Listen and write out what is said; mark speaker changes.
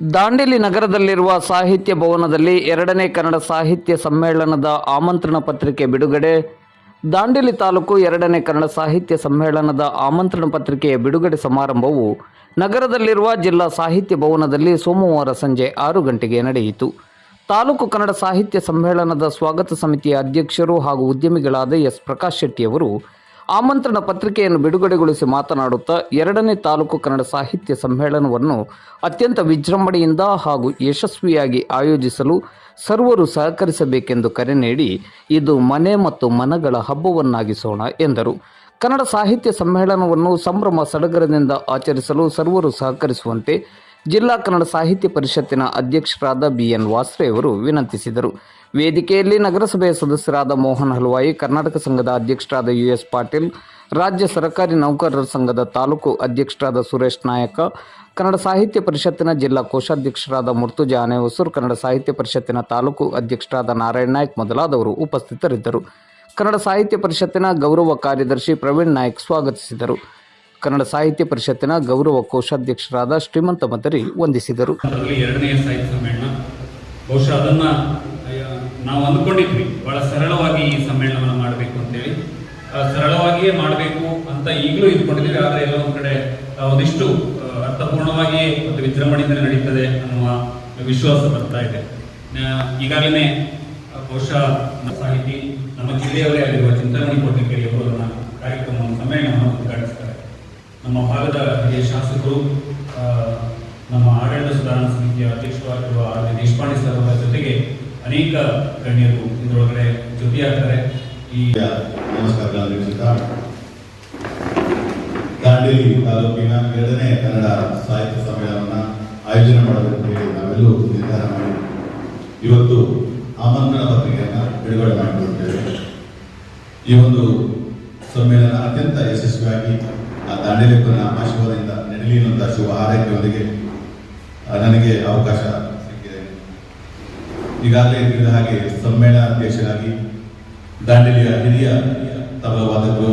Speaker 1: ದಾಂಡೇಲಿ ನಗರದಲ್ಲಿರುವ ಸಾಹಿತ್ಯ ಭವನದಲ್ಲಿ ಎರಡನೇ ಕನ್ನಡ ಸಾಹಿತ್ಯ ಸಮ್ಮೇಳನದ ಆಮಂತ್ರಣ ಪತ್ರಿಕೆ ಬಿಡುಗಡೆ. ದಾಂಡೇಲಿ ತಾಲೂಕು ಎರಡನೇ ಕನ್ನಡ ಸಾಹಿತ್ಯ ಸಮ್ಮೇಳನದ ಆಮಂತ್ರಣ ಪತ್ರಿಕೆಯ ಬಿಡುಗಡೆ ಸಮಾರಂಭವು ನಗರದಲ್ಲಿರುವ ಜಿಲ್ಲಾ ಸಾಹಿತ್ಯ ಭವನದಲ್ಲಿ ಸೋಮವಾರ ಸಂಜೆ ಆರು ಗಂಟೆಗೆ ನಡೆಯಿತು. ತಾಲೂಕು ಕನ್ನಡ ಸಾಹಿತ್ಯ ಸಮ್ಮೇಳನದ ಸ್ವಾಗತ ಸಮಿತಿಯ ಅಧ್ಯಕ್ಷರು ಹಾಗೂ ಉದ್ಯಮಿಗಳಾದ ಎಸ್. ಪ್ರಕಾಶ್ ಶೆಟ್ಟಿಯವರು ಆಮಂತ್ರಣ ಪತ್ರಿಕೆಯನ್ನು ಬಿಡುಗಡೆಗೊಳಿಸಿ ಮಾತನಾಡುತ್ತಾ ಎರಡನೇ ತಾಲೂಕು ಕನ್ನಡ ಸಾಹಿತ್ಯ ಸಮ್ಮೇಳನವನ್ನು ಅತ್ಯಂತ ವಿಜೃಂಭಣೆಯಿಂದ ಹಾಗೂ ಯಶಸ್ವಿಯಾಗಿ ಆಯೋಜಿಸಲು ಸರ್ವರು ಸಹಕರಿಸಬೇಕೆಂದು ಕರೆ ನೀಡಿ ಇದು ಮನೆ ಮತ್ತು ಮನಗಳ ಹಬ್ಬವನ್ನಾಗಿಸೋಣ ಎಂದರು. ಕನ್ನಡ ಸಾಹಿತ್ಯ ಸಮ್ಮೇಳನವನ್ನು ಸಂಭ್ರಮ ಸಡಗರದಿಂದ ಆಚರಿಸಲು ಸರ್ವರು ಸಹಕರಿಸುವಂತೆ ಜಿಲ್ಲಾ ಕನ್ನಡ ಸಾಹಿತ್ಯ ಪರಿಷತ್ತಿನ ಅಧ್ಯಕ್ಷರಾದ ಬಿಎನ್ ವಾಸ್ರೆ ಅವರು ವಿನಂತಿಸಿದರು. ವೇದಿಕೆಯಲ್ಲಿ ನಗರಸಭೆಯ ಸದಸ್ಯರಾದ ಮೋಹನ್ ಹಲ್ವಾಯಿ, ಕರ್ನಾಟಕ ಸಂಘದ ಅಧ್ಯಕ್ಷರಾದ ಯು ಎಸ್ ಪಾಟೀಲ್, ರಾಜ್ಯ ಸರ್ಕಾರಿ ನೌಕರರ ಸಂಘದ ತಾಲೂಕು ಅಧ್ಯಕ್ಷರಾದ ಸುರೇಶ್ ನಾಯಕ, ಕನ್ನಡ ಸಾಹಿತ್ಯ ಪರಿಷತ್ತಿನ ಜಿಲ್ಲಾ ಕೋಶಾಧ್ಯಕ್ಷರಾದ ಮುರ್ತುಜಾ ಅನೆಹೊಸೂರು ಕನ್ನಡ ಸಾಹಿತ್ಯ ಪರಿಷತ್ತಿನ ತಾಲೂಕು ಅಧ್ಯಕ್ಷರಾದ ನಾರಾಯಣ ನಾಯ್ಕ್ ಮೊದಲಾದವರು ಉಪಸ್ಥಿತರಿದ್ದರು. ಕನ್ನಡ ಸಾಹಿತ್ಯ ಪರಿಷತ್ತಿನ ಗೌರವ ಕಾರ್ಯದರ್ಶಿ ಪ್ರವೀಣ್ ನಾಯ್ಕ್ ಸ್ವಾಗತಿಸಿದರು. ಕನ್ನಡ ಸಾಹಿತ್ಯ ಪರಿಷತ್ತಿನ ಗೌರವ ಕೋಶಾಧ್ಯಕ್ಷರಾದ ಶ್ರೀಮಂತ ಮದರಿ ವಂದಿಸಿದರು.
Speaker 2: ಎರಡನೆಯ ಸಾಹಿತ್ಯ ಸಮ್ಮೇಳನ. ಬಹುಶಃ ಅದನ್ನ ನಾವು ಅಂದ್ಕೊಂಡಿದ್ವಿ. ಬಹಳ ಸರಳವಾಗಿ ಈ ಸಮ್ಮೇಳನವನ್ನು ಮಾಡಬೇಕು ಅಂತೇಳಿ. ಸರಳವಾಗಿಯೇ ಮಾಡಬೇಕು ಅಂತ ಈಗಲೂ ಇದ್ಕೊಂಡಿದ್ದೀವಿ. ಆದರೆ ಎಲ್ಲ ಒಂದು ಕಡೆ ಒಂದಿಷ್ಟು ಅರ್ಥಪೂರ್ಣವಾಗಿಯೇ ಅರ್ಥಪೂರ್ಣವಾಗಿ ಮತ್ತು ವಿಜೃಂಭಣೆಯಿಂದ ನಡೀತದೆ ಅನ್ನುವ ವಿಶ್ವಾಸ ಬರ್ತಾ ಇದೆ. ಈಗಾಗಲೇ ಬಹುಶಃ ಸಾಹಿತಿ ನಮ್ಮ ಜಿಲ್ಲೆಯವರೇ ಆಗಿರುವ ಚಿಂತಾಮಣಿ ಕೋಟೆಕೆರೆ ಅವರು ಅದನ್ನ ಕಾರ್ಯಕ್ರಮವನ್ನು ಸಮ್ಮೇಳನವನ್ನು ಉದ್ಘಾಟಿಸ್ತಾರೆ ನಮ್ಮ ಭಾಗದ ಹಿರಿಯ ಶಾಸಕರು ನಮ್ಮ ಆಡಳಿತ ಸುಧಾರಣಾ ಸಮಿತಿಯ ಅಧ್ಯಕ್ಷರಾಗಿರುವ ಆರ್ ವಿ ದೇಶಪಾಂಡೆ ಸರ್ ಅವರ ಜೊತೆಗೆ ಅನೇಕ ಗಣ್ಯರು ಇದರೊಳಗಡೆ ಜೊತೆಯಾಗ್ತಾರೆ. ಈ
Speaker 3: ನಮಸ್ಕಾರಗಳನ್ನು ದಾಂಡೇಲಿ ತಾಲೂಕಿನ ಎರಡನೇ ಕನ್ನಡ ಸಾಹಿತ್ಯ ಸಮ್ಮೇಳನವನ್ನು ಆಯೋಜನೆ ಮಾಡಬೇಕು ನಾವೆಲ್ಲೂ ನಿರ್ಧಾರ ಮಾಡಿ ಇವತ್ತು ಆಮಂತ್ರಣ ಪತ್ರಿಕೆಯನ್ನು ಬಿಡುಗಡೆ ಮಾಡಿಕೊಳ್ತೇವೆ ಈ ಒಂದು ಸಮ್ಮೇಳನ ಅತ್ಯಂತ ಯಶಸ್ವಿಯಾಗಿ ಆ ದಾಂಡೇಲಿಪ್ಪನ ಆಶೀರ್ವಾದದಿಂದ ಅನ್ನುವಂಥ ಶುಭ ಹಾರೈಕೆಯೊಂದಿಗೆ ನನಗೆ ಅವಕಾಶ ಸಿಕ್ಕಿದೆ. ಈಗಾಗಲೇ ತಿಳಿದ ಹಾಗೆ ಸಮ್ಮೇಳನಾಧ್ಯಕ್ಷರಾಗಿ ದಾಂಡೇಲಿಯ ಹಿರಿಯ ತಬಲವಾದಕರು